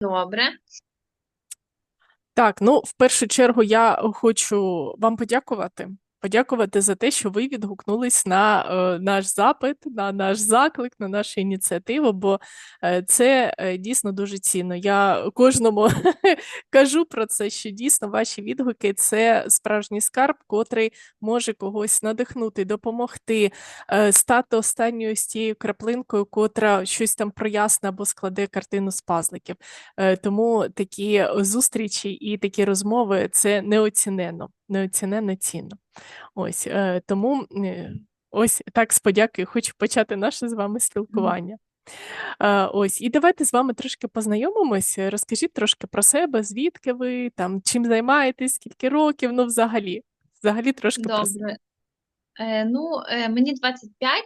Добре. Так, ну, в першу чергу я хочу вам подякувати. Подякувати за те, що ви відгукнулись на е, наш запит, на наш заклик, на нашу ініціативу, бо е, це е, дійсно дуже цінно. Я кожному кажу про це, що дійсно ваші відгуки це справжній скарб, котрий може когось надихнути, допомогти, е, стати останньою з тією краплинкою, котра щось там проясне або складе картину з пазликів. Е, Тому такі зустрічі і такі розмови це неоціненно, неоціненно цінно. Ось е, тому е, ось так з подяки хочу почати наше з вами спілкування. Е, Ось, і давайте з вами трошки познайомимось. Розкажіть трошки про себе, звідки ви там, чим займаєтесь, скільки років, ну взагалі, взагалі трошки про себе. Добре. Е, ну, е, мені 25.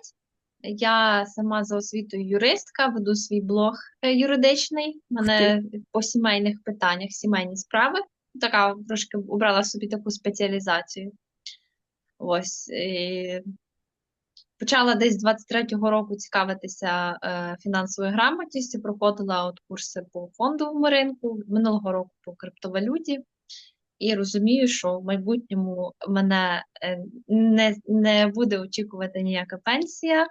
Я сама за освітою юристка, веду свій блог юридичний. Мене по сімейних питаннях сімейні справи. Така трошки обрала собі таку спеціалізацію. Ось. е, Почала десь з 23-го року цікавитися е, фінансовою грамотністю, проходила от курси по фондовому ринку, минулого року по криптовалюті. І розумію, що в майбутньому мене е, не, не буде очікувати ніяка пенсія.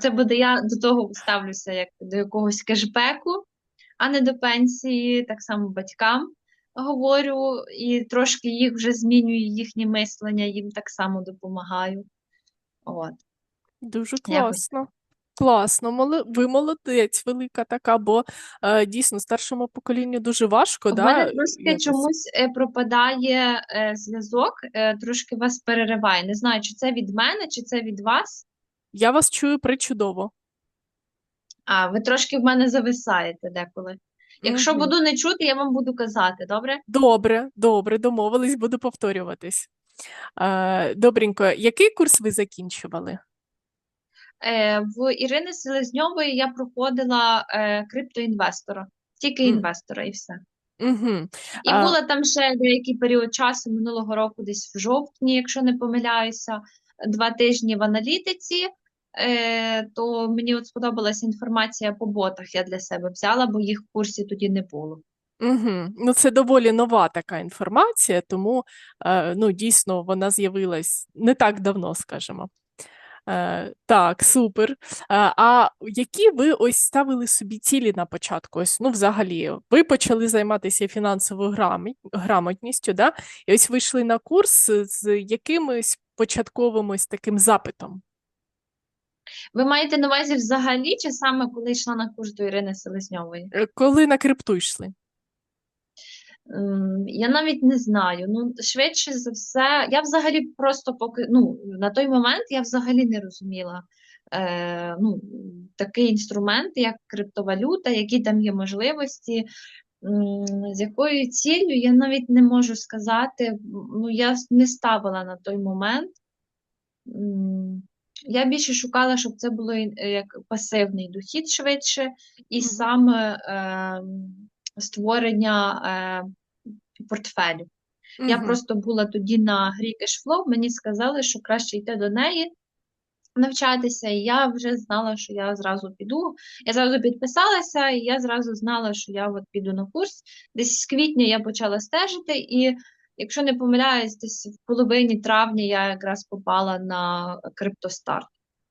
Це буде я до того ставлюся як до якогось кешбеку, а не до пенсії, так само батькам говорю, і трошки їх вже змінюю їхнє мислення, їм так само допомагаю. От. Дуже Якось класно. Класно, ви молодець, велика така, бо е, дійсно старшому поколінню дуже важко, У да, мене трошки якось. чомусь е, пропадає е, зв'язок, е, трошки вас перериває. Не знаю, чи це від мене, чи це від вас. Я вас чую причудово. А, ви трошки в мене зависаєте деколи. Якщо буду не чути, я вам буду казати, добре? Добре, добре, домовились, буду повторюватись. Добренько, який курс ви закінчували? Е, в Ірини Селезньової я проходила е, криптоінвестора, тільки інвестора і все. Угу. І А, була там ще деякий період часу минулого року, десь в жовтні, якщо не помиляюся, два тижні в аналітиці. Е, то мені от сподобалася інформація по ботах, я для себе взяла, бо їх в курсі тоді не було. угу. Ну, це доволі нова така інформація, тому е, ну, дійсно вона з'явилась не так давно, скажімо. Е, так, супер. А які ви ось ставили собі цілі на початку? Ось, ну, взагалі, ви почали займатися фінансовою грамотністю, да? І ось вийшли на курс з якимось початковим ось таким запитом. Ви маєте на увазі взагалі, чи саме коли йшла на курс до Ірини Селезньової? Е, Коли на крипту йшли? Ем, Я навіть не знаю. Ну, швидше за все, я взагалі просто поки ну, на той момент я взагалі не розуміла е, ну, такий інструмент, як криптовалюта, які там є можливості, з якою ціллю, я навіть не можу сказати. Ну, я не ставила на той момент. Я більше шукала, щоб це було е, як пасивний дохід швидше, і Мгм. саме е, створення е, портфелю. Я просто була тоді на грі Cashflow, мені сказали, що краще йти до неї навчатися, і я вже знала, що я зразу піду. Я зразу підписалася, і я зразу знала, що я от піду на курс. Десь з квітня я почала стежити, і якщо не помиляюсь, десь в половині травня я якраз попала на криптостарт.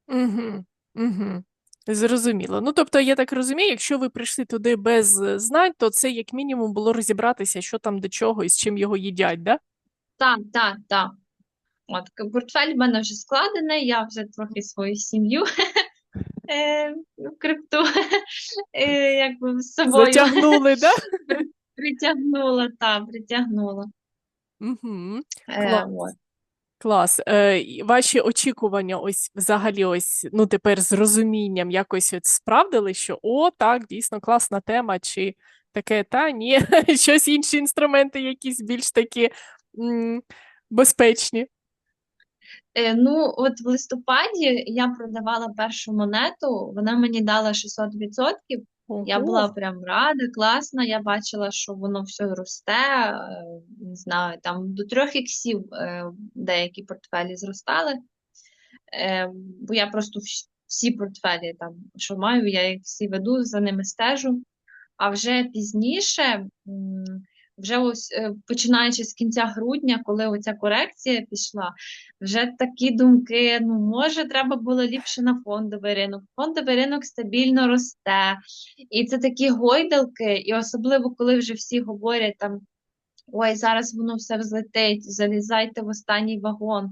Угу. Угу. Зрозуміло. Ну, тобто, я так розумію, якщо ви прийшли туди без е, знань, то це як мінімум було розібратися, що там до чого і з чим його їдять, да? Так, так, так. От портфель в мене вже складений, я вже трохи свою сім'ю е, в крипту е, якби з собою Затягнули, да? при- притягнула, та, притягнула. Угу. Е, Клас. от. Клас. Е, і ваші очікування, ось взагалі, ось ну тепер з розумінням якось от справдили, що о, так, дійсно класна тема, чи таке, та ні, щось інші інструменти, якісь більш такі м, безпечні. Е, ну, от в листопаді я продавала першу монету, вона мені дала 600%. Я була прям рада, класна. Я бачила, що воно все росте. е, Не знаю, там до трьох іксів е, деякі портфелі зростали. Е, Бо я просто всі портфелі там, що маю, я їх всі веду, за ними стежу. а вже пізніше, вже ось е, починаючи з кінця грудня, коли оця корекція пішла, вже такі думки: ну, може, треба було ліпше на фондовий ринок. Фондовий ринок стабільно росте. І це такі гойдалки, і особливо, коли вже всі говорять там. Ой, зараз воно все взлетить, залізайте в останній вагон,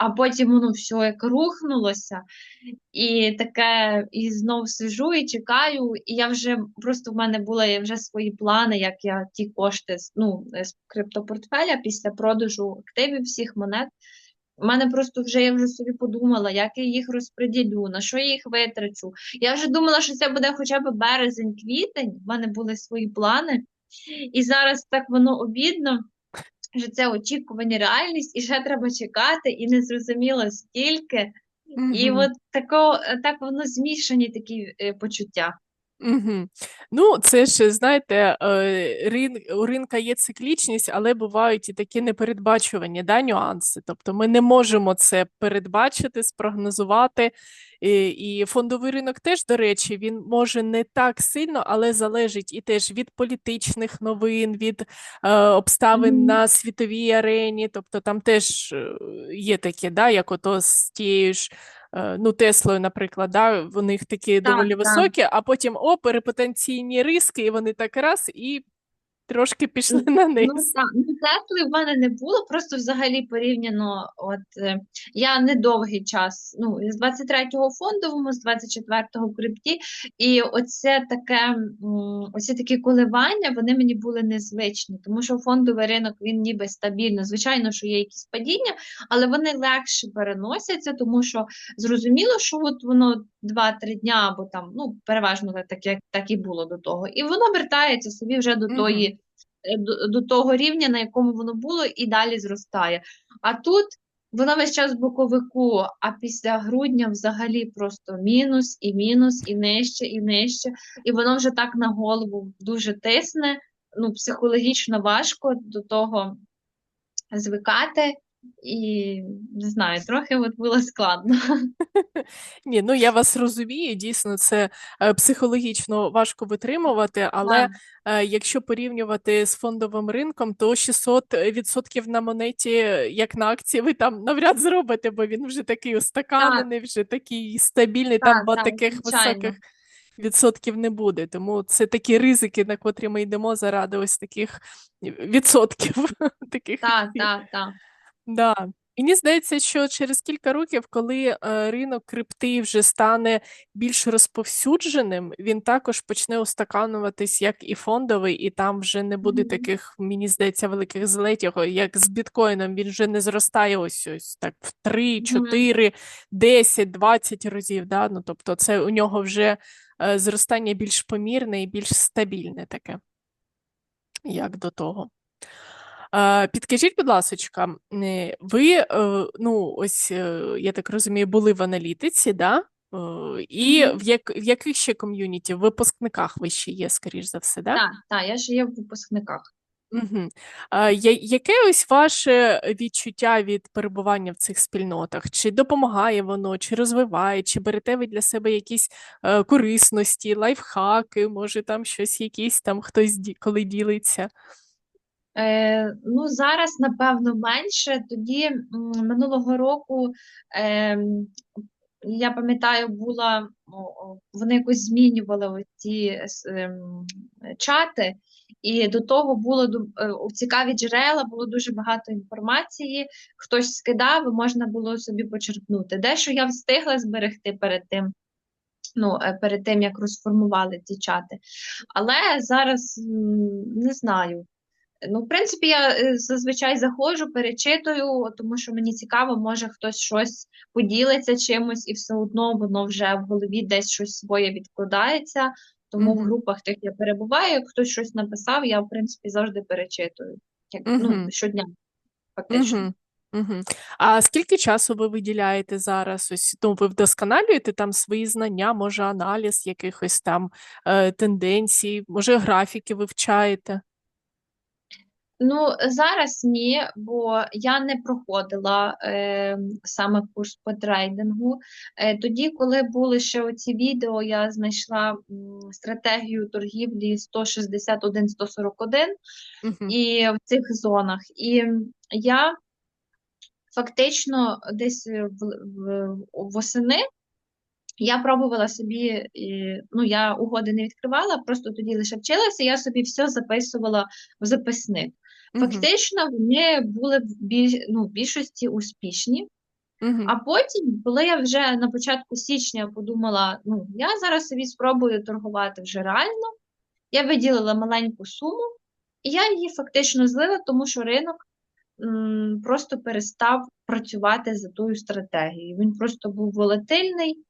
а потім воно все як рухнулося, і таке, і знов сижу і чекаю. І я вже просто в мене були вже свої плани, як я ті кошти ну, з криптопортфеля після продажу активів всіх монет. У мене просто вже я вже собі подумала, як я їх розподілю, на що я їх витрачу. Я вже думала, що це буде хоча б березень-квітень. В мене були свої плани. І зараз так воно обідно, що це очікування, реальність, і ще треба чекати, і не зрозуміло скільки. І от тако, так воно змішані такі е, почуття. Угу. Ну, це ж, знаєте, е, рин, у ринка є циклічність, але бувають і такі непередбачувані да, нюанси. Тобто ми не можемо це передбачити, спрогнозувати. І, і фондовий ринок теж, до речі, він може не так сильно, але залежить і теж від політичних новин, від е, обставин Мгм. на світовій арені. Тобто там теж е, є таке, да, як ото з тією ж е, ну, Теслою, наприклад, да, у них такі Так, доволі так. високі, а потім о, перепотенційні риски, і вони так раз і трошки пішли на Ну, низ. ну, Тесли в мене не було, просто взагалі порівняно, от е, я недовгий час, ну, з 23-го фондовому, з 24-го в крипті, і оце таке, оці такі коливання, вони мені були незвичні, тому що фондовий ринок, він ніби стабільно, звичайно, що є якісь падіння, але вони легше переносяться, тому що зрозуміло, що от воно 2-3 дня, або там, ну, переважно так, як так і було до того, і воно вертається собі вже до Мгм. тої е, до, до того рівня, на якому воно було, і далі зростає. А тут воно весь час в боковику, а після грудня взагалі просто мінус і мінус, і нижче, і нижче. І воно вже так на голову дуже тисне. Ну, психологічно важко до того звикати. І не знаю, трохи от було складно. Ні, ну я вас розумію, дійсно, це е, психологічно важко витримувати, але Так, е, якщо порівнювати з фондовим ринком, то 600% на монеті, як на акції, ви там навряд зробите, бо він вже такий устаканений, вже такий стабільний, там так, ба- так, таких звичайно. високих відсотків не буде. Тому це такі ризики, на котрі ми йдемо заради ось таких відсотків. таких Так, так, так. Да. Мені здається, що через кілька років, коли е, ринок крипти вже стане більш розповсюдженим, він також почне устакануватись як і фондовий, і там вже не буде Мгм. таких, мені здається, великих злетів, як з біткоїном. Він вже не зростає ось ось так в 3, Мгм. 4, 10, 20 разів. Да? Ну, тобто це у нього вже е, зростання більш помірне і більш стабільне таке, як до того. Е, Підкажіть, будь ласочка, е, ви, е, ну, ось, е, я так розумію, були в аналітиці, да? І в, як, в яких ще ком'юніті? В випускниках ви ще є, скоріш за все, да? Так, так, я ж є в випускниках. Угу. А, я- яке ось ваше відчуття від перебування в цих спільнотах? Чи допомагає воно, чи розвиває, чи берете ви для себе якісь е, корисності, лайфхаки, може там щось якісь там хтось ді- коли ділиться? Е, ну, зараз, напевно, менше. Тоді минулого року, е, я пам'ятаю, була, вони якось змінювали ці чати, і до того було е, у цікаві джерела, було дуже багато інформації, хтось скидав, можна було собі почерпнути. Дещо я встигла зберегти перед тим. Ну, е, перед тим, як розформували ці чати. Але зараз не знаю. Ну, в принципі, я е, зазвичай заходжу, перечитую, тому що мені цікаво, може хтось щось поділиться чимось, і все одно воно вже в голові десь щось своє відкладається. Тому в Угу. групах тих я перебуваю. Як хтось щось написав, я в принципі завжди перечитую. Як, ну, Угу. щодня, фактично. Угу. Угу. А скільки часу ви виділяєте зараз? Ось, ну, ви вдосконалюєте там свої знання, може, аналіз якихось там е, тенденцій, може, графіки вивчаєте? Ну, зараз ні, бо я не проходила е, саме курс по трейдингу. Е, тоді, коли були ще оці відео, я знайшла стратегію торгівлі 161-141 Мгм. і в цих зонах. І я фактично десь в, в, восени я пробувала собі, ну, я угоди не відкривала, просто тоді лише вчилася, я собі все записувала в записник. Фактично, вони були в біль, ну, в більшості успішні. А потім, коли я вже на початку січня подумала, ну, я зараз собі спробую торгувати вже реально, я виділила маленьку суму, і я її фактично злила, тому що ринок м, просто перестав працювати за тою стратегією. Він просто був волатильний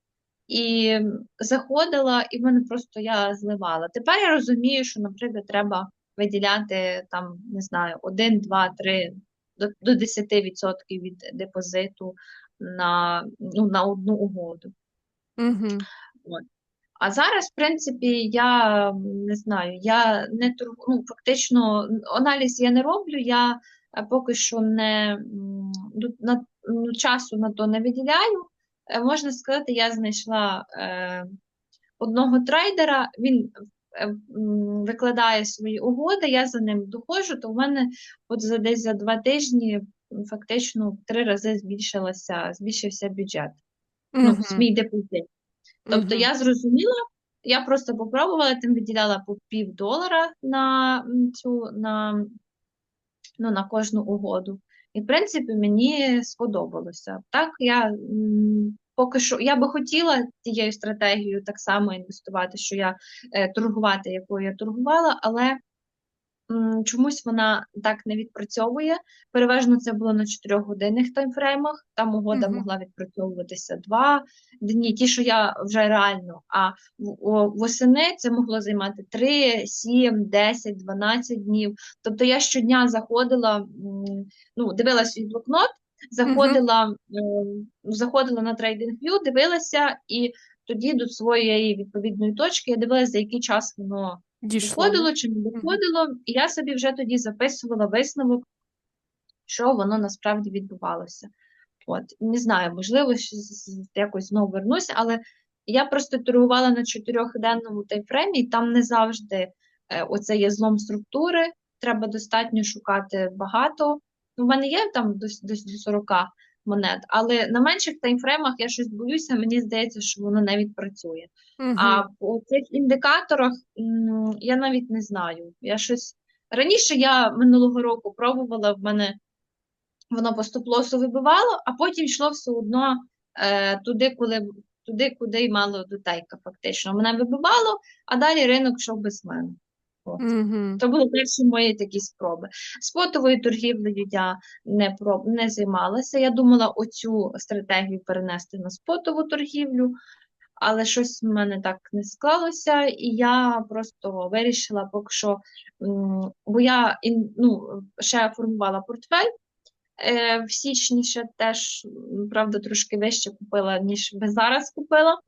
і заходила, і в мене просто я зливала. Тепер я розумію, що, наприклад, треба виділяти там, не знаю, 1, 2, 3 до, до 10% від депозиту на, ну, на одну угоду. Мгм. А зараз, в принципі, я не знаю, я не ну, фактично аналіз я не роблю, я е, поки що не ну, на, ну, часу на то не виділяю. Е, Можна сказати, я знайшла е, одного трейдера, він викладає свої угоди, я за ним доходжу, то в мене от за десь за два тижні фактично в три рази збільшилася, збільшився бюджет. Ну, мій депозит. Тобто Мгм. я зрозуміла, я просто попробувала, тим виділяла по пів долара на цю на, ну, на кожну угоду. І, в принципі, мені сподобалося. Так, я поки що я би хотіла тією стратегією так само інвестувати, що я е, торгувати, якою я торгувала, але м, чомусь вона так не відпрацьовує. Переважно це було на 4-годинних таймфреймах. Там угода Мгм. могла відпрацьовуватися два дні, ті, що я вже реально. А восени це могло займати 3, 7, 10, 12 днів. Тобто я щодня заходила, м, ну, дивилася свій блокнот, заходила, ем, заходила на TradingView, дивилася, і тоді до своєї відповідної точки я дивилася, за який час воно Дійшло. доходило чи не доходило, і я собі вже тоді записувала висновок, що воно насправді відбувалося. От, не знаю, можливо, якось знову вернуся, але я просто торгувала на чотирьохденному таймфреймі, і там не завжди е, оце є злом структури, треба достатньо шукати багато. У мене є там до, до, до 40 монет, але на менших таймфреймах я щось боюся, мені здається, що воно не відпрацює. Мгм. А по цих індикаторах м, я навіть не знаю. Я щось раніше я минулого року пробувала, в мене воно по стоп-лосу вибивало, а потім йшло все одно е, туди, коли, туди, куди й мало до тейка, фактично. Мене вибивало, а далі ринок йшов без мене. От. Мгм. То були перші мої такі спроби. Спотовою торгівлею я не, проб... не займалася. Я думала оцю стратегію перенести на спотову торгівлю, але щось в мене так не склалося, і я просто вирішила поки що, бо я ну, ще формувала портфель. Е, В січні ще теж, правда, трошки вище купила, ніж би зараз купила.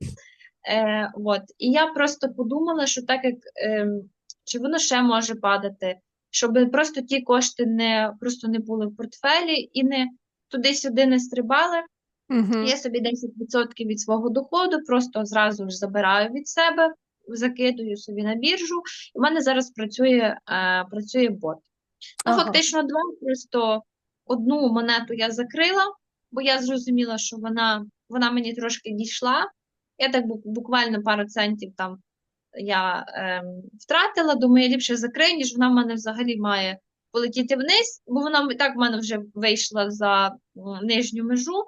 Е, от. І я просто подумала, що так як ем, чи воно ще може падати, щоб просто ті кошти не просто не були в портфелі і не туди-сюди не стрибали. Мгм. Я собі 10% від свого доходу просто зразу ж забираю від себе, закидую собі на біржу. І в мене зараз працює, е, працює бот. Ну, фактично два, просто одну монету я закрила, бо я зрозуміла, що вона, вона мені трошки дійшла. Я так буквально пару центів там я ем, втратила, думаю, я ліпше закрию, ніж вона в мене взагалі має полетіти вниз, бо вона і так в мене вже вийшла за нижню межу.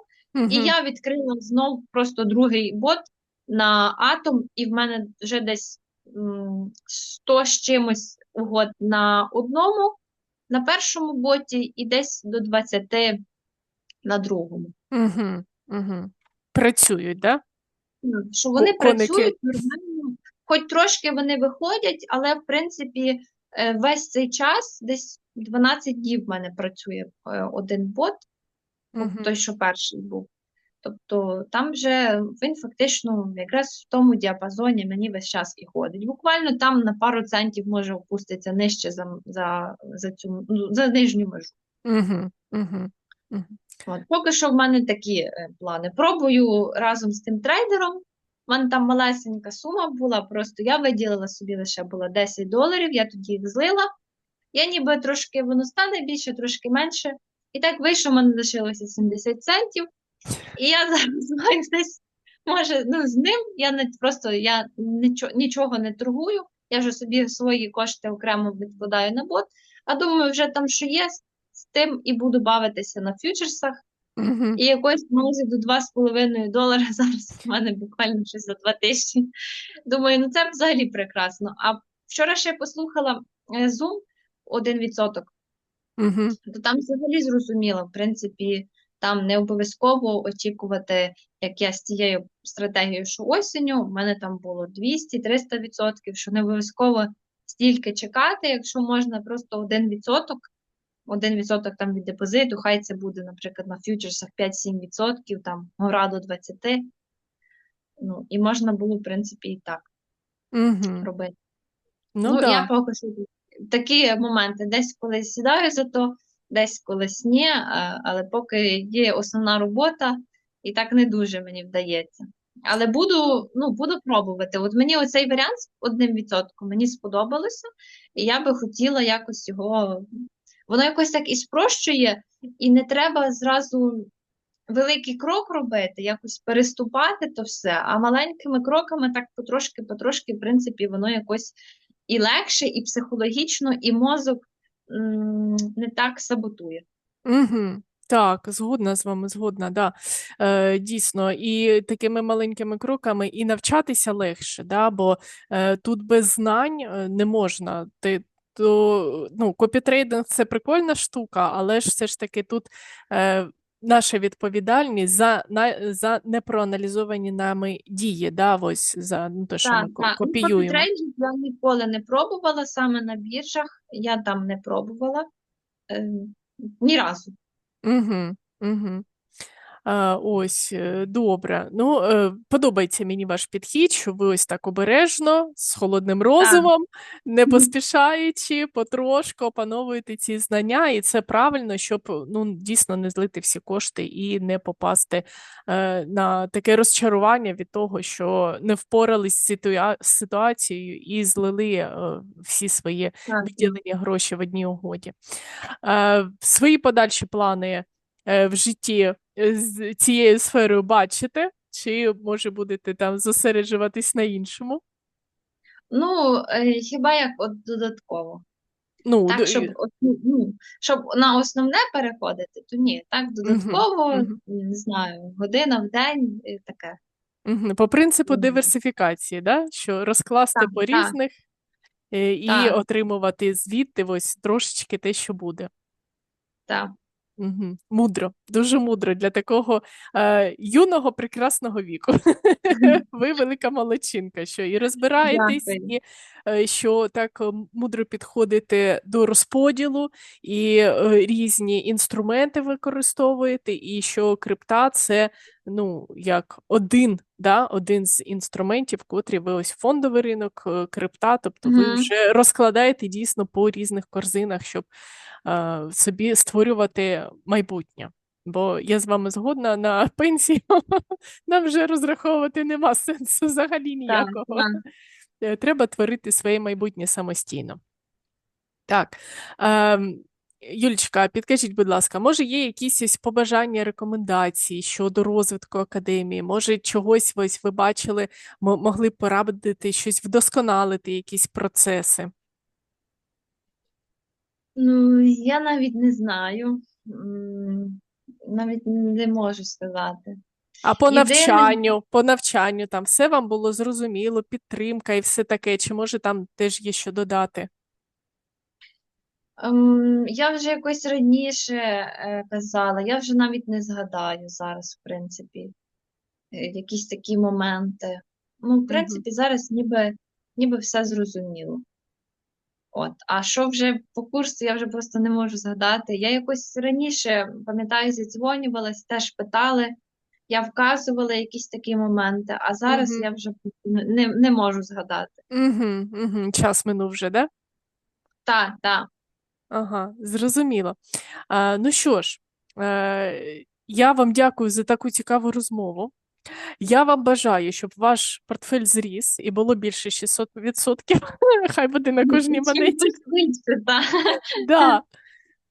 І я відкрила знов просто другий бот на атом, і в мене вже десь 100 з чимось угод на одному, на першому боті, і десь до 20 на другому. Мгм. Мгм. Працюють, да? Ну, Що вони Ко- коники. працюють нормально, хоч трошки вони виходять, але в принципі е, весь цей час, десь 12 днів в мене працює е, один бот, Мгм. той, що перший був. Тобто там вже він фактично якраз в тому діапазоні мені весь час і ходить. Буквально там на пару центів може опуститися нижче за, за, за цю ну, за нижню межу. Угу, угу, угу. От. Поки що в мене такі е, плани. Пробую разом з тим трейдером. Мене там малесенька сума була, просто я виділила собі лише було 10 доларів, я тоді їх злила. Я ніби трошки воно стане більше, трошки менше. І так вийшло, в мене лишилося 70 центів. І я зараз маю десь, може, ну, з ним я не просто я нічого, нічого не торгую. Я вже собі свої кошти окремо відкладаю на бот. А думаю, вже там що є, з тим і буду бавитися на фьючерсах. Угу. І якось може до 2,5 долара зараз в мене буквально щось за 2 тисячі. Думаю, ну це взагалі прекрасно. А вчора ще послухала е, Zoom 1%, Угу. то там взагалі зрозуміло, в принципі, там не обов'язково очікувати, як я з тією стратегією, що осінню, в мене там було 200-300%, що не обов'язково стільки чекати, якщо можна просто 1%, 1% там від депозиту, хай це буде, наприклад, на фьючерсах 5-7%, там гора до 20%. Ну, і можна було, в принципі, і так Угу. робити. Ну, Ну, да. я поки що такі моменти, десь колись сідаю за то, десь колись ні, але поки є основна робота, і так не дуже мені вдається. Але буду, ну, буду пробувати. От мені оцей варіант з одним відсотком мені сподобалося, і я би хотіла якось його. Воно якось так і спрощує, і не треба зразу великий крок робити, якось переступати то все, а маленькими кроками так потрошки, потрошки, в принципі, воно якось і легше, і психологічно, і мозок м, не так саботує. Угу. Так, згодна з вами, згодна, да. Е, дійсно, і такими маленькими кроками і навчатися легше, да, бо е, тут без знань е, не можна. Ти, то, ну, копітрейдинг це прикольна штука, але ж все ж таки тут е, наша відповідальність за, на, за непроаналізовані нами дії, да, ось за ну, те, що Так, ко- так. Ну, копіюємо. копітрейдинг я ніколи не пробувала саме на біржах, я там не пробувала е, ні разу. Угу, угу. Ось, е, добре. Ну, е, подобається мені ваш підхід, що ви ось так обережно, з холодним розумом, не поспішаючи, потрошку опановуєте ці знання, і це правильно, щоб ну, дійсно не злити всі кошти і не попасти е, на таке розчарування від того, що не впорались з ситуа- ситуацією і злили всі свої Так. виділені гроші в одній угоді. Свої подальші плани в житті е, з цією сферою бачите? Чи може будете там зосереджуватись на іншому? Ну, е, хіба як от додатково. Ну, Так, щоб, ну, щоб на основне переходити, то ні. Так, додатково, мгм. не знаю, година в день, і таке. Мгм. По принципу Мгм. диверсифікації, да? Що розкласти Так, по так. різних е, і Так. отримувати звідти ось трошечки те, що буде. Так. Угу. Мудро, дуже мудро для такого е, юного прекрасного віку. Ви велика молодчинка, що і розбираєтесь, Дякую. і що так е, мудро підходите до розподілу, і е, різні інструменти використовуєте, і що крипта це ну, як один, да, один з інструментів, котрі ви ось фондовий ринок, е, крипта, тобто ви вже розкладаєте дійсно по різних корзинах, щоб е, собі створювати майбутнє. Бо я з вами згодна на пенсію, нам вже розраховувати нема сенсу взагалі ніякого. так. Е, Треба творити своє майбутнє самостійно. Так. ем, Юлічка, підкажіть, будь ласка, може є якісь побажання, рекомендації щодо розвитку академії? Може, чогось ось ви бачили, могли порадити щось вдосконалити, якісь процеси? Ну, я навіть не знаю. Навіть не можу сказати. А по Єдине- навчанню, по навчанню там все вам було зрозуміло, підтримка і все таке, чи може там теж є що додати? Ем, Я вже якось раніше е, казала, я вже навіть не згадаю зараз, в принципі, е, якісь такі моменти. Ну, в принципі, зараз ніби, ніби все зрозуміло. От. А що вже по курсу, я вже просто не можу згадати. Я якось раніше, пам'ятаю, зідзвонювалась, теж питали, я вказувала якісь такі моменти, а зараз Мгм. я вже не, не можу згадати. Угу, угу. Час минув вже, да? Так, так. Ага, зрозуміло. А, ну що ж, е, я вам дякую за таку цікаву розмову. Я вам бажаю, щоб ваш портфель зріс і було більше 600%. Хай буде на кожній монеті. Да,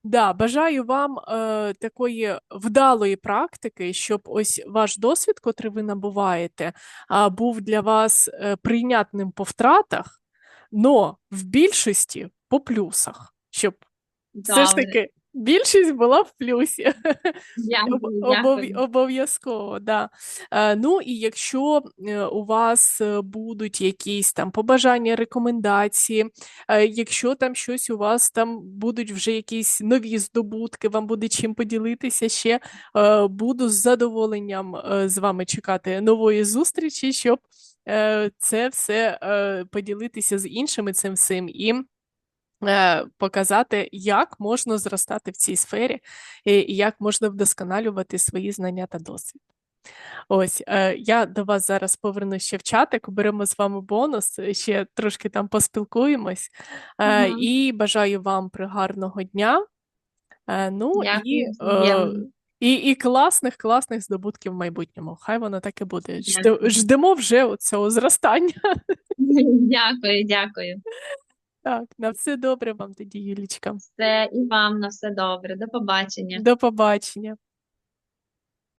да, бажаю вам е, такої вдалої практики, щоб ось ваш досвід, котрий ви набуваєте, е, був для вас е, прийнятним по втратах, но в більшості по плюсах, щоб все ж таки більшість була в плюсі. Обов'язково, да. Е, Ну і якщо е, у вас е, будуть якісь там побажання, рекомендації, якщо там щось у вас там будуть вже якісь нові здобутки, вам буде чим поділитися ще, буду з задоволенням з вами чекати нової зустрічі, щоб це все поділитися з іншими цим всім і показати, як можна зростати в цій сфері і як можна вдосконалювати свої знання та досвід. Ось, е, я до вас зараз повернусь ще в чатик, беремо з вами бонус, е, ще трошки там поспілкуємось. Е, Мгм. І бажаю вам пригарного дня. Е, Ну і, Дякую, е, і, і класних, класних здобутків в майбутньому. Хай воно так і буде. Жде- Ждемо вже цього зростання. Дякую, дякую. Так, на все добре вам тоді, Юлічка. Все і вам на все добре. До побачення. До побачення.